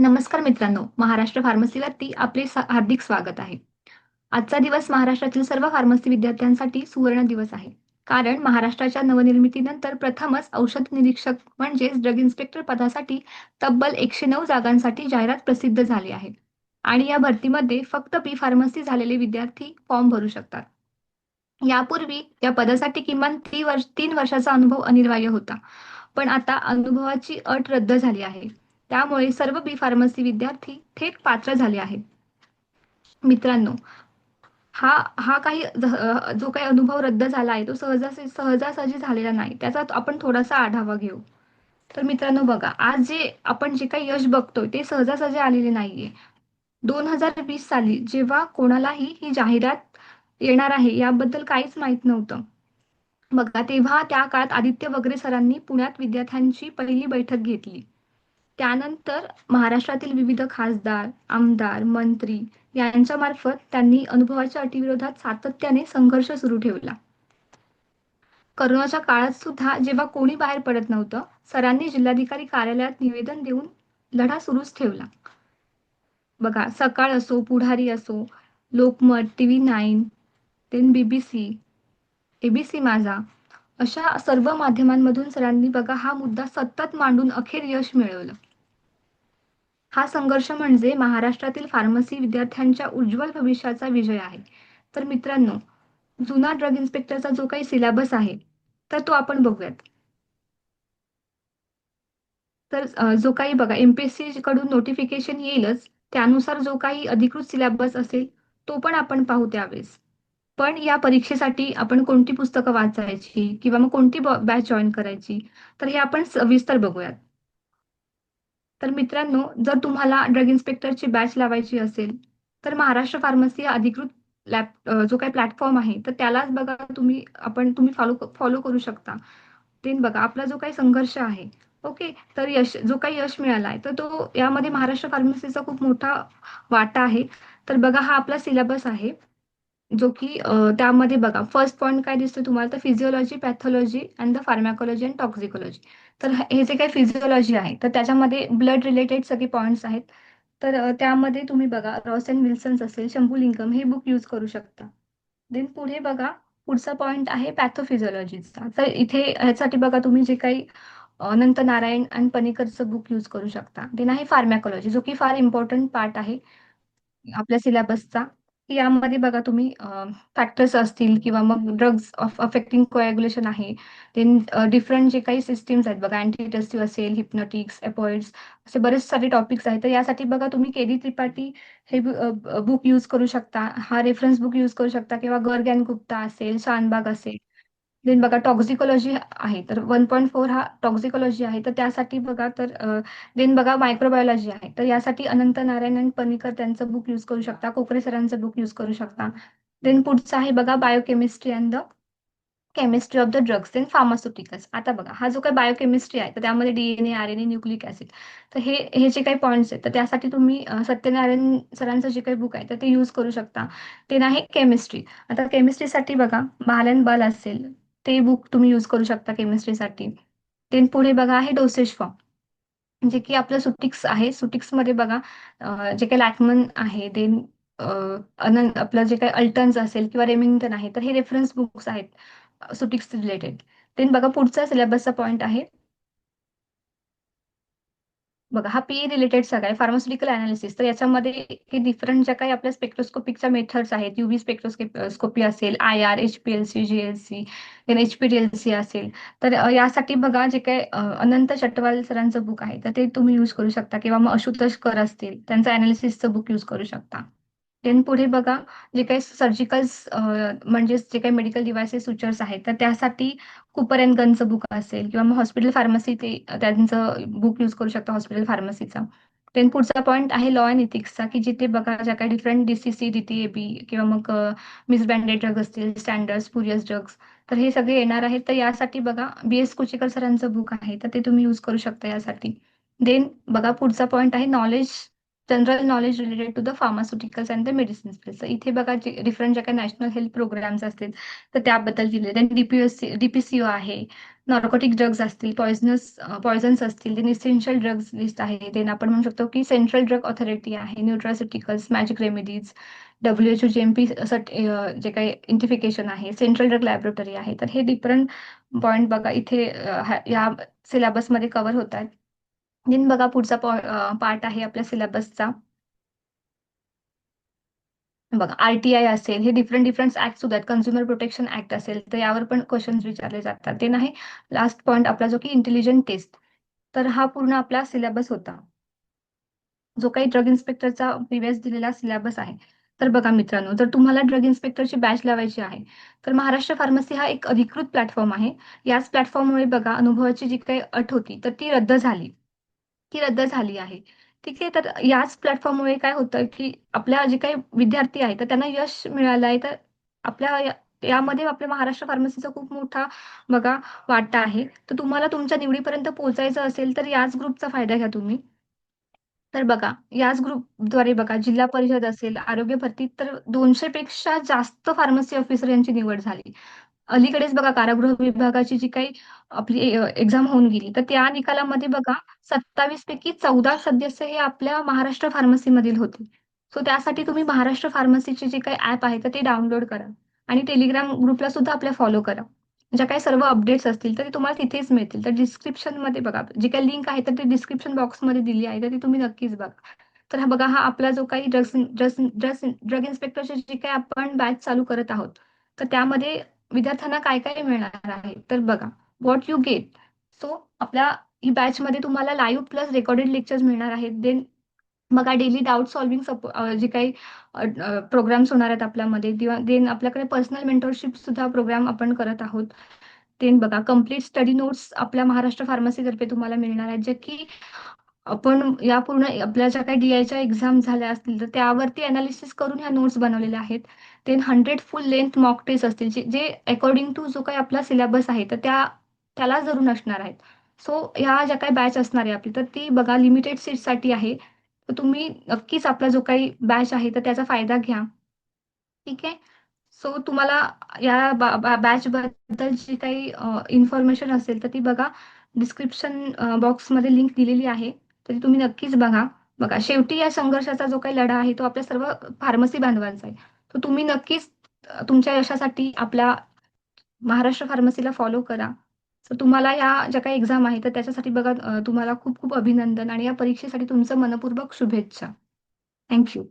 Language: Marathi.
नमस्कार मित्रांनो महाराष्ट्र फार्मसीवरती आपले हार्दिक स्वागत आहे. आजचा दिवस महाराष्ट्रातील सर्व फार्मसी विद्यार्थ्यांसाठी सुवर्ण दिवस आहे. कारण महाराष्ट्राच्या नवनिर्मितीनंतर प्रथमच औषध निरीक्षक म्हणजेच ड्रग इन्स्पेक्टर पदासाठी तब्बल एकशे नऊ जागांसाठी जाहिरात प्रसिद्ध झाली आहे. आणि या भरतीमध्ये फक्त बी फार्मसी झालेले विद्यार्थी फॉर्म भरू शकतात. यापूर्वी या पदासाठी किमान ती वर्ष तीन वर्षाचा अनुभव अनिवार्य होता. पण आता अनुभवाची अट रद्द झाली आहे. त्यामुळे सर्व बी फार्मसी विद्यार्थी थेट पात्र झाले आहेत. मित्रांनो हा हा काही जो काही अनुभव रद्द झाला आहे तो सहजा सहजासहजी झालेला नाही. त्याचा आपण थोडासा आढावा घेऊ. तर मित्रांनो बघा आज जे आपण जे काही यश बघतोय ते सहजासहजी आलेले नाहीये. दोन हजार वीस साली जेव्हा कोणालाही ही जाहिरात येणार आहे याबद्दल काहीच माहीत नव्हतं. बघा तेव्हा त्या काळात आदित्य वगैरे सरांनी पुण्यात विद्यार्थ्यांची पहिली बैठक घेतली. त्यानंतर महाराष्ट्रातील विविध खासदार आमदार मंत्री यांच्या मार्फत त्यांनी अनुभवाच्या अटीविरोधात सातत्याने संघर्ष सुरू ठेवला. करोनाच्या काळात सुद्धा जेव्हा कोणी बाहेर पडत नव्हतं सरांनी जिल्हाधिकारी कार्यालयात निवेदन देऊन लढा सुरूच ठेवला. बघा सकाळ असो पुढारी असो Lokmat TV nine then BBC ABC Majha अशा सर्व माध्यमांमधून सरांनी बघा हा मुद्दा सतत मांडून अखेर यश मिळवलं. हा संघर्ष म्हणजे महाराष्ट्रातील फार्मसी विद्यार्थ्यांच्या उज्ज्वल भविष्याचा विजय आहे. तर मित्रांनो जुना ड्रग इन्स्पेक्टरचा जो काही सिलेबस आहे तर तो आपण बघूयात. तर जो काही बघा एमपीएससी कडून नोटिफिकेशन येईलच त्यानुसार जो काही अधिकृत सिलेबस असेल तो पण आपण पाहू त्यावेळेस. पण या परीक्षेसाठी आपण कोणती पुस्तकं वाचायची किंवा मग कोणती बॅच जॉईन करायची तर हे आपण सविस्तर बघूयात. तर मित्रांनो जर तुम्हाला ड्रग इन्स्पेक्टरची बॅच लावायची असेल तर महाराष्ट्र फार्मसी हा अधिकृत लॅप जो काही प्लॅटफॉर्म आहे तर त्यालाच बघा तुम्ही आपण तुम्ही फॉलो फॉलो करू शकता. ते बघा आपला जो काही संघर्ष आहे ओके तर यश जो काही यश मिळाला आहे तर तो यामध्ये महाराष्ट्र फार्मसीचा खूप मोठा वाटा आहे. तर बघा हा आपला सिलेबस आहे. जो की त्यामध्ये बघा फर्स्ट पॉईंट काय दिसतो तुम्हाला? तर physiology pathology and the pharmacology and toxicology तर हे जे काही फिजिओलॉजी आहे तर त्याच्यामध्ये ब्लड रिलेटेड सगळे पॉईंट्स आहेत. तर त्यामध्ये तुम्ही बघा रॉस अँड विल्सन्स असेल शंभू लिंगम हे बुक यूज करू शकता. देन पुढे बघा पुढचा पॉईंट आहे पॅथोफिजिओलॉजीचा तर इथे ह्यासाठी बघा तुम्ही जे काही अनंत नारायण आणि पणेकरचं बुक यूज करू शकता. देन आहे फार्मॅकॉलॉजी जो की फार इम्पॉर्टंट पार्ट आहे आपल्या सिलेबसचा यामध्ये बघा तुम्ही फॅक्टर्स असतील किंवा मग ड्रग्ज अफेक्टिंग कोॲग्युलेशन आहे. देन डिफरंट जे काही सिस्टीम्स आहेत बघा अँटीटेस्टिव्ह असेल हिप्नोटिक्स एपॉइड्स असे बरेच सारे टॉपिक्स आहेत. तर यासाठी बघा तुम्ही केडी त्रिपाठी हे बुक यूज करू शकता. हा रेफरन्स बुक यूज करू शकता किंवा गर्ग गुप्ता असेल शानबाग असेल. देन बघा टॉक्झिकॉलॉजी आहे तर वन पॉईंट फोर हा टॉक्झिकॉलॉजी आहे. तर त्यासाठी बघा तर देन बघा मायक्रोबायोलॉजी आहे. तर यासाठी अनंत नारायण आणि पनीकर त्यांचं बुक यूज करू शकता कोकरे सरांचं बुक यूज करू शकता. देन पुढचं आहे बघा biochemistry and the chemistry of the drugs then pharmaceuticals आता बघा हा जो काही बायोकेमिस्ट्री आहे तर त्यामध्ये DNA R N A nucleic acid तर हे हे जे काही पॉईंट्स आहेत तर त्यासाठी तुम्ही सत्यनारायण सरांचं जे काही बुक आहे तर ते यूज करू शकता. ते आहे केमिस्ट्री आता केमिस्ट्रीसाठी बघा बालन बल असेल ते बुक तुम्ही यूज करू शकता केमिस्ट्रीसाठी देन पुढे बघा आहे डोसेज फॉर्म जे की आपलं सुटिक्स आहे. सुटिक्समध्ये बघा जे काही लॅकमन आहे देन अनंत आपलं जे काही अल्टन्स असेल किंवा रेमिंग्टन आहे तर हे रेफरन्स बुक्स आहेत सुटिक्स रिलेटेड देन बघा पुढचा सिलेबसचा पॉईंट आहे. बघा हा पी रिलेटेड सगळा आहे फार्मास्युटिकल अनालिसिस तर याच्यामध्ये हे डिफरंट ज्या काही आपल्या स्पेक्ट्रोस्कोपिकच्या मेथड्स आहेत युव्ही स्पेक्ट्रोस्कोपी असेल I R H P L C G L C H P D L C असेल. तर यासाठी बघा जे काही अनंत चटवाल सरांचं बुक आहे तर ते तुम्ही यूज करू शकता. किंवा मग अशुतोष कर असतील त्यांचं अनालिसिसचं बुक यूज करू शकता. देन पुढे बघा जे काही सर्जिकल्स म्हणजेच जे काही मेडिकल डिव्हायसेस सुचर्स आहेत तर त्यासाठी कुपर अँड गनचं बुक असेल किंवा मग हॉस्पिटल फार्मसी ते त्यांचं बुक यूज करू शकता हॉस्पिटल फार्मसीचा देन पुढचा पॉईंट आहे लॉ अँड इथिक्सचा की जिथे बघा ज्या काही डिफरंट डीसीसी डीटीएबी किंवा मग मिसबँडेड ड्रग असतील स्टँडर्ड्स पुरियस ड्रग्स तर हे सगळे येणार आहेत. तर यासाठी बघा बी एस कुचेकर सरांचं बुक आहे तर ते तुम्ही यूज करू शकता यासाठी. देन बघा पुढचा पॉईंट आहे knowledge general knowledge related to the pharmaceuticals and the medicine place इथे बघा जे डिफरंट ज्या काही नॅशनल हेल्थ प्रोग्राम्स असतील तर त्याबद्दल दिले देन डीपीएससी डीपीसीओ आहे. नॉर्कोटिक ड्रग्ज असतील पॉयझनस पॉयझन्स असतील. देन इसेन्शियल ड्रग्ज लिस्ट आहे. देन आपण म्हणू शकतो की सेंट्रल ड्रग ऑथॉरिटी आहे. Nutraceuticals magic remedies W H J M P जे काही इंटिफिकेशन आहे. सेंट्रल ड्रग लॅबोरेटरी आहे. तर हे डिफरंट पॉईंट बघा. इथे या सिलेबसमध्ये कव्हर होत आहेत दिन बघा पुढचा पार्ट आहे आपल्या सिलेबसचा. बघा आरटीआय असेल हे डिफरंट डिफरंट ऍक्ट सुद्धा आहेत कन्झ्युमर प्रोटेक्शन ऍक्ट असेल तर यावर पण क्वेश्चन्स विचारले जातात. ते नाही लास्ट पॉइंट आपला जो की इंटेलिजंट टेस्ट तर हा पूर्ण आपला सिलेबस होता. जो काही ड्रग इन्स्पेक्टरचा प्रिव्हियस दिलेला सिलेबस आहे. तर बघा मित्रांनो जर तुम्हाला ड्रग इन्स्पेक्टरची बॅच लावायची आहे तर महाराष्ट्र फार्मसी हा एक अधिकृत प्लॅटफॉर्म आहे. याच प्लॅटफॉर्ममुळे बघा अनुभवाची जी काही अट होती तर ती रद्द झाली. ती रद्द झाली आहे. ठीक आहे तर याच प्लॅटफॉर्ममुळे काय होतं की आपल्या जे काही विद्यार्थी आहेत तर त्यांना यश मिळालं आहे तर आपल्या यामध्ये आपल्या महाराष्ट्र फार्मसीचा खूप मोठा बघा वाटा आहे. तर तुम्हाला तुमच्या निवडीपर्यंत पोहोचायचं असेल तर याच ग्रुपचा फायदा घ्या तुम्ही. तर बघा याच ग्रुपद्वारे बघा जिल्हा परिषद असेल आरोग्य भरती तर दोनशे पेक्षा जास्त फार्मसी ऑफिसर यांची निवड झाली. अलीकडेच बघा कारागृह विभागाची जी काही आपली एक्झाम होऊन गेली तर त्या निकालामध्ये बघा सत्तावीस पैकी चौदा सदस्य हे आपल्या महाराष्ट्र फार्मसीमधील होते. सो त्यासाठी तुम्ही महाराष्ट्र फार्मसीचे जे काही ऍप आहे तर ते डाउनलोड करा आणि टेलिग्राम ग्रुपला सुद्धा आपल्या फॉलो करा. ज्या काही सर्व अपडेट्स असतील तर ते तुम्हाला तिथेच मिळतील. तर डिस्क्रिप्शनमध्ये बघा जी काही लिंक आहे तर ते डिस्क्रिप्शन बॉक्समध्ये दिली आहे तर ती तुम्ही नक्कीच बघा. तर हा बघा हा आपला जो काही ड्रग्स ड्रग्स ड्रग्स ड्रग इन्स्पेक्टरचे जे काही आपण बॅच चालू करत आहोत तर त्यामध्ये विद्यार्थ्यांना काय काय मिळणार आहे? तर बघा व्हॉट यू गेट सो आपल्या ही बॅच मध्ये तुम्हाला लाईव्ह प्लस रेकॉर्डेड लेक्चर्स मिळणार आहेत. देन बघा डेली डाऊट सॉल्विंग सपो जे काही प्रोग्राम्स होणार आहेत आपल्यामध्ये किंवा देन आपल्याकडे पर्सनल मेंटरशिप सुद्धा प्रोग्राम आपण करत आहोत. देन बघा कंप्लीट स्टडी नोट्स आपल्या महाराष्ट्र फार्मसीतर्फे तुम्हाला मिळणार आहेत जे की आपण या पूर्ण आपल्या ज्या काही डीआयच्या एक्झाम झाल्या असतील तर त्यावरती अनालिसिस करून ह्या नोट्स बनवलेल्या आहेत. Then hundred full length mock test असतील जे जे अकॉर्डिंग टू जो काही आपला सिलेबस आहे तर त्या त्याला जरूर असणार आहेत. सो ह्या ज्या काही बॅच असणार आहे आपली तर ती बघा लिमिटेड सीटसाठी आहे. तर तुम्ही नक्कीच आपला जो काही बॅच आहे तर त्याचा फायदा घ्या. ठीक आहे? सो तुम्हाला या बॅच बद्दल जी काही इन्फॉर्मेशन असेल तर ती बघा डिस्क्रिप्शन बॉक्समध्ये लिंक दिलेली आहे. तर तुम्ही नक्कीच बघा. बघा शेवटी या संघर्षाचा जो काही लढा आहे तो आपल्या सर्व फार्मसी बांधवांचा आहे. तर तुम्ही नक्कीच तुमच्या यशासाठी आपल्या महाराष्ट्र फार्मसीला फॉलो करा. तर तुम्हाला या ज्या काही एक्झाम आहे तर त्याच्यासाठी बघा तुम्हाला खूप खूप अभिनंदन आणि या परीक्षेसाठी तुमचं मनपूर्वक शुभेच्छा. थँक्यू